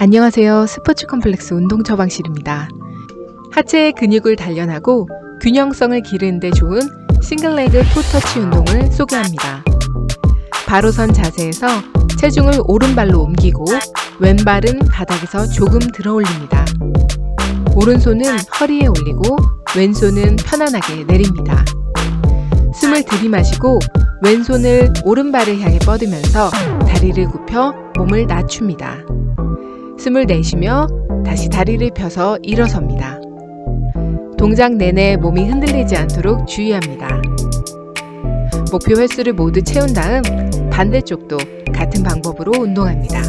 안녕하세요. 스포츠 컴플렉스 운동 처방실입니다. 하체의 근육을 단련하고 균형성을 기르는 데 좋은 싱글레그 포터치 운동을 소개합니다. 바로 선 자세에서 체중을 오른발로 옮기고 왼발은 바닥에서 조금 들어 올립니다. 오른손은 허리에 올리고 왼손은 편안하게 내립니다. 숨을 들이마시고 왼손을 오른발을 향해 뻗으면서 다리를 굽혀 몸을 낮춥니다. 숨을 내쉬며 다시 다리를 펴서 일어섭니다. 동작 내내 몸이 흔들리지 않도록 주의합니다. 목표 횟수를 모두 채운 다음 반대쪽도 같은 방법으로 운동합니다.